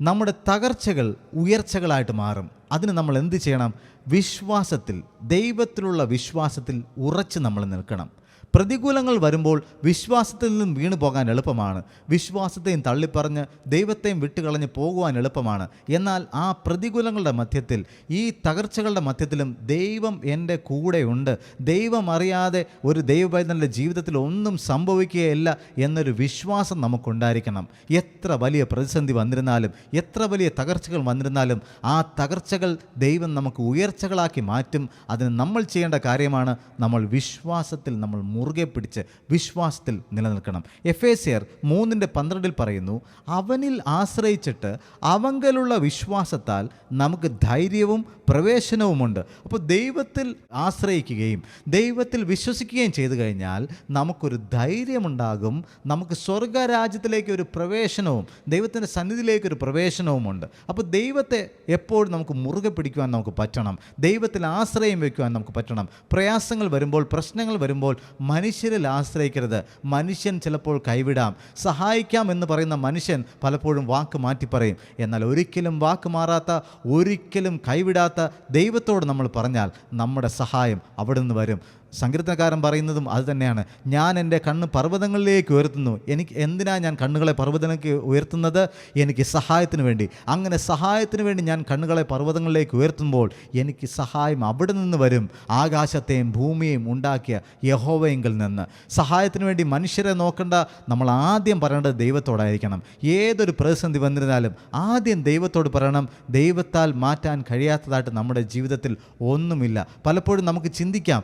നമ്മുടെ തകർച്ചകൾ ഉയർച്ചകളായിട്ട് മാറും. അതിന് നമ്മൾ എന്ത് ചെയ്യണം? വിശ്വാസത്തിൽ ദൈവത്തിലുള്ള വിശ്വാസത്തിൽ ഉറച്ച് നമ്മൾ നിൽക്കണം. പ്രതികൂലങ്ങൾ വരുമ്പോൾ വിശ്വാസത്തിൽ നിന്നും വീണു പോകാൻ എളുപ്പമാണ്. വിശ്വാസത്തെയും തള്ളിപ്പറഞ്ഞ് ദൈവത്തെയും വിട്ടുകളഞ്ഞ് പോകുവാൻ എളുപ്പമാണ്. എന്നാൽ ആ പ്രതികൂലങ്ങളുടെ മധ്യത്തിൽ ഈ തകർച്ചകളുടെ മധ്യത്തിലും ദൈവം എന്റെ കൂടെയുണ്ട്. ദൈവം അറിയാതെ ഒരു ദൈവപൈതന്റെ ജീവിതത്തിൽ ഒന്നും സംഭവിക്കുകയില്ല എന്നൊരു വിശ്വാസം നമുക്കുണ്ടായിരിക്കണം. എത്ര വലിയ പ്രതിസന്ധി വന്നിരുന്നാലും എത്ര വലിയ തകർച്ചകൾ വന്നിരുന്നാലും ആ തകർച്ചകൾ ദൈവം നമുക്ക് ഉയർച്ചകളാക്കി മാറ്റും. അതിന് നമ്മൾ ചെയ്യേണ്ട കാര്യമാണ് നമ്മൾ വിശ്വാസത്തിൽ നമ്മൾ മുറുകെ പിടിച്ച് വിശ്വാസത്തിൽ നിലനിൽക്കണം. എഫ് എ സിയർ മൂന്നിന്റെ പന്ത്രണ്ടിൽ പറയുന്നു അവനിൽ ആശ്രയിച്ചിട്ട് അവങ്കലുള്ള വിശ്വാസത്താൽ നമുക്ക് ധൈര്യവും പ്രവേശനവുമുണ്ട്. അപ്പോൾ ദൈവത്തിൽ ആശ്രയിക്കുകയും ദൈവത്തിൽ വിശ്വസിക്കുകയും ചെയ്തു കഴിഞ്ഞാൽ നമുക്കൊരു ധൈര്യമുണ്ടാകും. നമുക്ക് സ്വർഗരാജ്യത്തിലേക്ക് ഒരു പ്രവേശനവും ദൈവത്തിന്റെ സന്നിധിയിലേക്കൊരു പ്രവേശനവുമുണ്ട്. അപ്പോൾ ദൈവത്തെ എപ്പോഴും നമുക്ക് മുറുകെ പിടിക്കുവാൻ നമുക്ക് പറ്റണം. ദൈവത്തിൽ ആശ്രയം വയ്ക്കുവാൻ നമുക്ക് പറ്റണം. പ്രയാസങ്ങൾ വരുമ്പോൾ പ്രശ്നങ്ങൾ വരുമ്പോൾ മനുഷ്യരിൽ ആശ്രയിക്കരുത്. മനുഷ്യൻ ചിലപ്പോൾ കൈവിടാം. സഹായിക്കാം എന്ന് പറയുന്ന മനുഷ്യൻ പലപ്പോഴും വാക്ക് മാറ്റി പറയും. എന്നാൽ ഒരിക്കലും വാക്ക് മാറാത്ത ഒരിക്കലും കൈവിടാത്ത ദൈവത്തോട് നമ്മൾ പറഞ്ഞാൽ നമ്മുടെ സഹായം അവിടെ നിന്ന് വരും. സങ്കീർത്തനക്കാരൻ പറയുന്നതും അത് തന്നെയാണ്. ഞാൻ എന്റെ കണ്ണ് പർവതങ്ങളിലേക്ക് ഉയർത്തുന്നു. എനിക്ക് എന്തിനാ ഞാൻ കണ്ണുകളെ പർവതങ്ങൾക്ക് ഉയർത്തുന്നത്? എനിക്ക് സഹായത്തിന് വേണ്ടി. അങ്ങനെ സഹായത്തിന് വേണ്ടി ഞാൻ കണ്ണുകളെ പർവതങ്ങളിലേക്ക് ഉയർത്തുമ്പോൾ എനിക്ക് സഹായം അവിടെ നിന്ന് വരും. ആകാശത്തെയും ഭൂമിയെയും ഉണ്ടാക്കിയ യഹോവയെങ്കിൽ നിന്ന്. സഹായത്തിന് വേണ്ടി മനുഷ്യരെ നോക്കേണ്ട. നമ്മൾ ആദ്യം പറയേണ്ടത് ദൈവത്തോടായിരിക്കണം. ഏതൊരു പ്രതിസന്ധി വന്നിരുന്നാലും ആദ്യം ദൈവത്തോട് പറയണം. ദൈവത്താൽ മാറ്റാൻ കഴിയാത്തതായിട്ട് നമ്മുടെ ജീവിതത്തിൽ ഒന്നുമില്ല. പലപ്പോഴും നമുക്ക് ചിന്തിക്കാം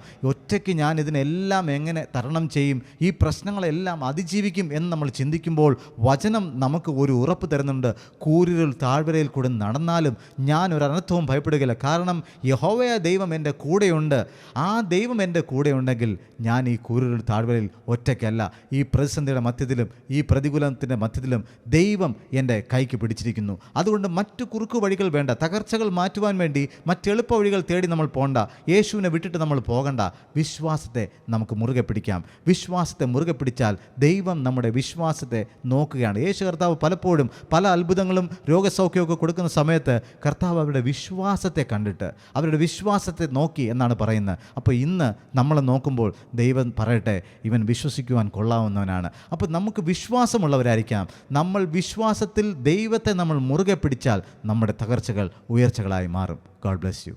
ഒറ്റയ്ക്ക് ഞാൻ ഇതിനെല്ലാം എങ്ങനെ തരണം ചെയ്യും? ഈ പ്രശ്നങ്ങളെല്ലാം അതിജീവിക്കും എന്ന് നമ്മൾ ചിന്തിക്കുമ്പോൾ വചനം നമുക്ക് ഒരു ഉറപ്പ് തരുന്നുണ്ട്. കൂരിരുൾ താഴ്വരയിൽ കൂടെ നടന്നാലും ഞാൻ ഒരു അനർത്ഥവും ഭയപ്പെടുകയില്ല. കാരണം യഹോവയ ദൈവം എന്റെ കൂടെയുണ്ട്. ആ ദൈവം എന്റെ കൂടെയുണ്ടെങ്കിൽ ഞാൻ ഈ കൂരിരുൾ താഴ്വരയിൽ ഒറ്റയ്ക്കല്ല. ഈ പ്രതിസന്ധിയുടെ മധ്യത്തിലും ഈ പ്രതികൂലത്തിന്റെ മധ്യത്തിലും ദൈവം എന്റെ കൈക്ക് പിടിച്ചിരിക്കുന്നു. അതുകൊണ്ട് മറ്റു കുറുക്കു വഴികൾ വേണ്ട തകർച്ചകൾ മാറ്റുവാൻ വേണ്ടി മറ്റെളുപ്പ വഴികൾ തേടി നമ്മൾ പോകണ്ട യേശുവിനെ വിട്ടിട്ട് നമ്മൾ പോകണ്ട. വിശ്വാസത്തെ നമുക്ക് മുറുകെ പിടിക്കാം. വിശ്വാസത്തെ മുറുകെ പിടിച്ചാൽ ദൈവം നമ്മുടെ വിശ്വാസത്തെ നോക്കുകയാണ്. യേശു കർത്താവ് പലപ്പോഴും പല അത്ഭുതങ്ങളും രോഗസൗഖ്യമൊക്കെ കൊടുക്കുന്ന സമയത്ത് കർത്താവ് അവരുടെ വിശ്വാസത്തെ കണ്ടിട്ട് അവരുടെ വിശ്വാസത്തെ നോക്കി എന്നാണ് പറയുന്നത്. അപ്പോൾ ഇന്ന് നമ്മളെ നോക്കുമ്പോൾ ദൈവം പറയട്ടെ ഇവൻ വിശ്വസിക്കുവാൻ കൊള്ളാവുന്നവനാണ്. അപ്പോൾ നമുക്ക് വിശ്വാസമുള്ളവരായിരിക്കാം. നമ്മൾ വിശ്വാസത്തിൽ ദൈവത്തെ നമ്മൾ മുറുകെ പിടിച്ചാൽ നമ്മുടെ തകർച്ചകൾ ഉയർച്ചകളായി മാറും. God bless you